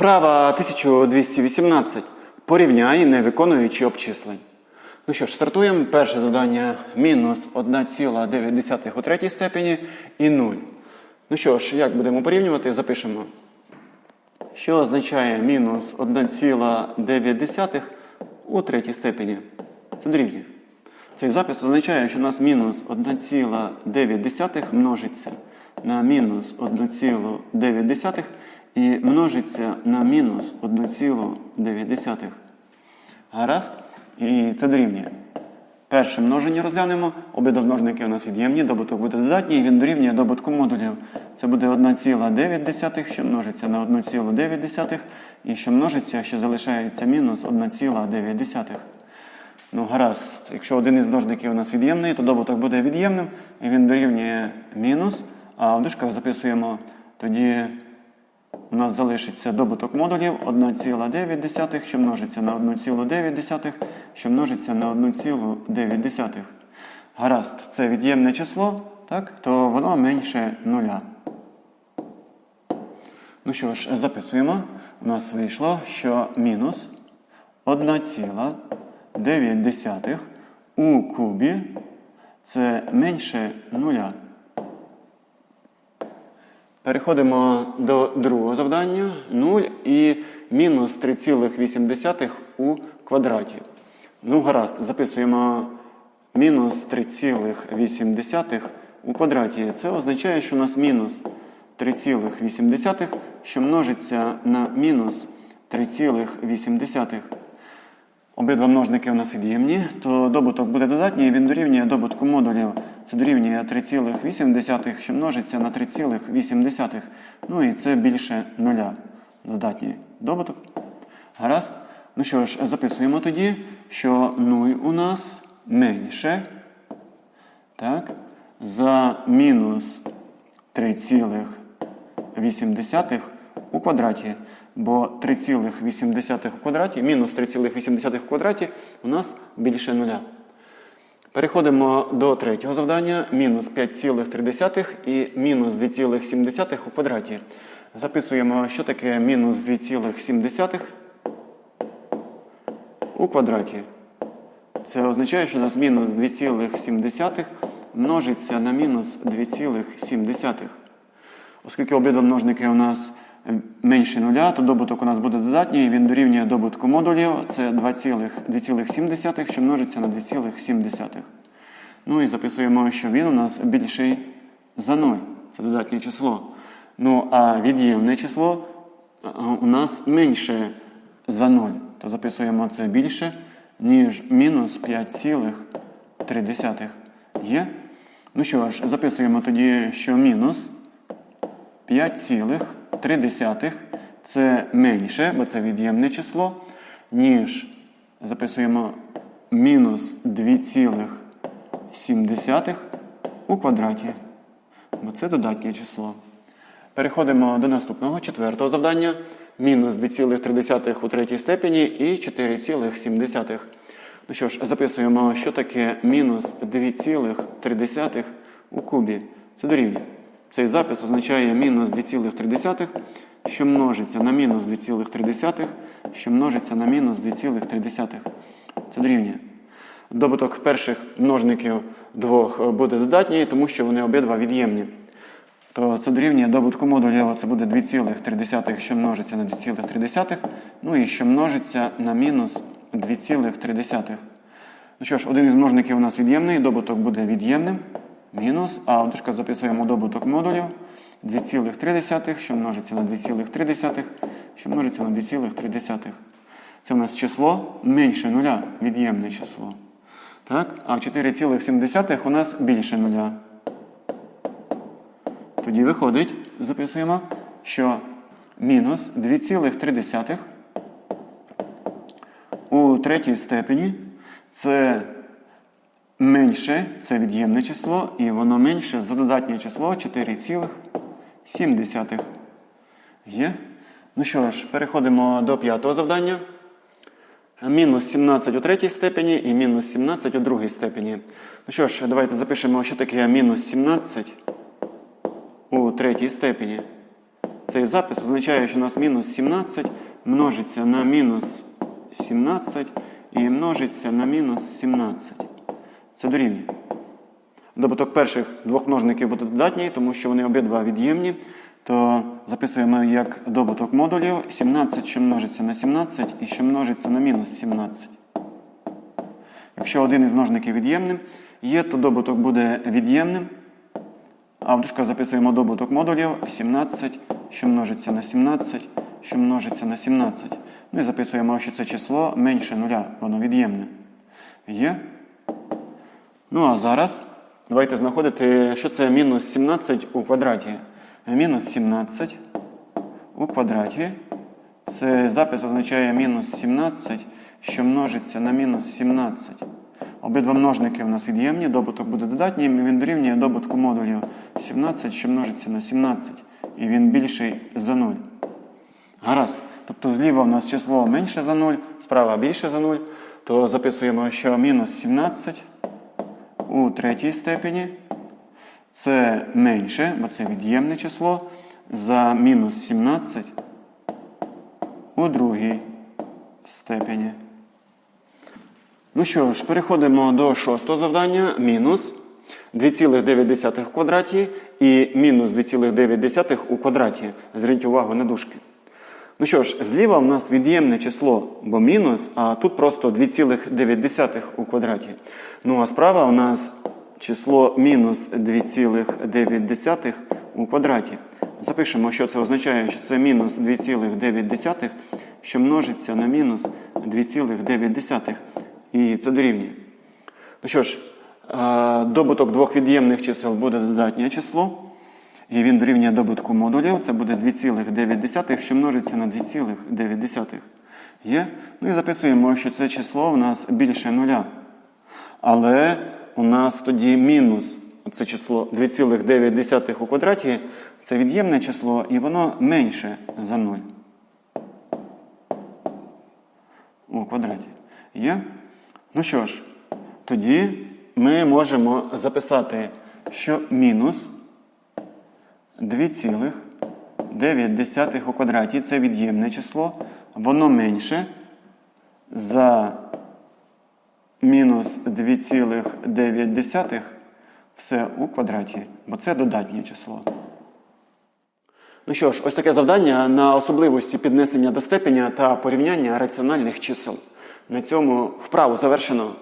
Вправа 1218. Порівняй, не виконуючи обчислень. Ну що ж, стартуємо. Перше завдання мінус 1,9 у третій степені і 0. Ну що ж, як будемо порівнювати? Запишемо. Що означає мінус 1,9 у третій степені? Це дорівнює. Цей запис означає, що у нас мінус 1,9 множиться на мінус 1,9 і множиться на мінус 1,9. Гаразд? І це дорівнює. Перше множення розглянемо. Обидва множники у нас від'ємні, добуток буде додатній, і він дорівнює добутку модулів. Це буде 1,9, що множиться на 1,9, і що множиться, що залишається мінус 1,9. Ну, гаразд, якщо один із множників у нас від'ємний, то добуток буде від'ємним, і він дорівнює мінус. А в дужках записуємо тоді у нас залишиться добуток модулів 1,9, що множиться на 1,9, що множиться на 1,9. Гаразд, це від'ємне число, так, то воно менше нуля. Ну що ж, записуємо. У нас вийшло, що мінус 1,9 у кубі це менше нуля. Переходимо до другого завдання. 0 і мінус 3,8 у квадраті. Ну, гаразд, записуємо мінус 3,8 у квадраті. Це означає, що у нас мінус 3,8, що множиться на мінус 3,8. Обидва множники у нас від'ємні, то добуток буде додатній, і він дорівнює добутку модулів. Це дорівнює 3,8, що множиться на 3,8. Ну і це більше нуля. Додатній добуток. Гаразд. Ну що ж, записуємо тоді, що 0 у нас менше так, за мінус 3,8 у квадраті. Бо 3,8 у квадраті, мінус 3,8 у квадраті у нас більше нуля. Переходимо до третього завдання. Мінус 5,3 і мінус 2,7 у квадраті. Записуємо, що таке мінус 2,7 у квадраті. Це означає, що у нас мінус 2,7 множиться на мінус 2,7. Оскільки обидва множники у нас менше нуля, то добуток у нас буде додатній, він дорівнює добутку модулів. Це 2,7, що множиться на 2,7. Ну і записуємо, що він у нас більший за 0. Це додатнє число. Ну, а від'ємне число у нас менше за 0. То записуємо це більше, ніж мінус 5,3. Є? Ну що ж, записуємо тоді, що мінус 5,3 це менше, бо це від'ємне число, ніж записуємо мінус 2,7 у квадраті. Бо це додатнє число. Переходимо до наступного четвертого завдання. Мінус 2,3 у третій степені і 4,7. Ну що ж, записуємо, що таке мінус 2,3 у кубі. Це дорівнює. Цей запис означає мінус 2,3, що множиться на мінус 2,3, що множиться на мінус 2,3. Це дорівнює. Добуток перших множників двох буде додатній, тому що вони обидва від'ємні. То це дорівнює добутку модулів, це буде 2,3, що множиться на 2,3, ну і що множиться на мінус 2,3. Ну що ж, один із множників у нас від'ємний, добуток буде від'ємним. Мінус, а в дужках добуток модулів 2,3, що множиться на 2,3, що множиться на 2,3. Це в нас число менше нуля, від'ємне число. Так? А 4,7 у нас більше нуля. Тоді виходить, записуємо, що мінус 2,3 у третій степені це менше, це від'ємне число, і воно менше за додатнє число 4,7. Є? Ну що ж, переходимо до п'ятого завдання. Мінус 17 у третій степені і мінус 17 у другій степені. Ну що ж, давайте запишемо, що таке мінус 17 у третій степені. цей запис означає, що у нас мінус 17 множиться на мінус 17 і множиться на мінус 17. Це дорівнює. Добуток перших двох множників буде додатній, тому що вони обидва від'ємні. То записуємо як добуток модулів 17, що множиться на 17 і що множиться на мінус 17. Якщо один із множників від'ємним є, то добуток буде від'ємним. А в дужках записуємо добуток модулів 17, що множиться на 17, що множиться на 17. Ну і записуємо, що це число менше нуля, воно від'ємне. Є. Ну а зараз давайте знаходити, що це мінус 17 у квадраті. Мінус 17 у квадраті. Це запис означає мінус 17, що множиться на мінус 17. Обидва множники у нас від'ємні, добуток буде додатнім, і він дорівнює добутку модулів 17, що множиться на 17. І він більший за 0. Гаразд. Тобто зліва у нас число менше за 0, справа більше за 0, то записуємо, що мінус 17 у третій степені це менше, бо це від'ємне число, за мінус 17 у другій степені. Ну що ж, переходимо до шостого завдання. Мінус 2,9 в квадраті і мінус 2,9 у квадраті. Зверніть увагу на дужки. Ну що ж, зліва в нас від'ємне число, бо мінус, а тут просто 2,9 у квадраті. Ну а справа у нас число мінус 2,9 у квадраті. Запишемо, що це означає, що це мінус 2,9, що множиться на мінус 2,9. І це дорівнює. Ну що ж, добуток двох від'ємних чисел буде додатнє число. І він дорівнює добутку модулів. Це буде 2,9, що множиться на 2,9. Є? Ну і записуємо, що це число в нас більше нуля. Але у нас тоді мінус це число 2,9 у квадраті. Це від'ємне число, і воно менше за 0. У квадраті. Є? Ну що ж, тоді ми можемо записати, що мінус 2,9 у квадраті це від'ємне число, воно менше за мінус 2,9 все у квадраті, бо це додатнє число. Ну що ж, ось таке завдання на особливості піднесення до степеня та порівняння раціональних чисел. На цьому вправу завершено.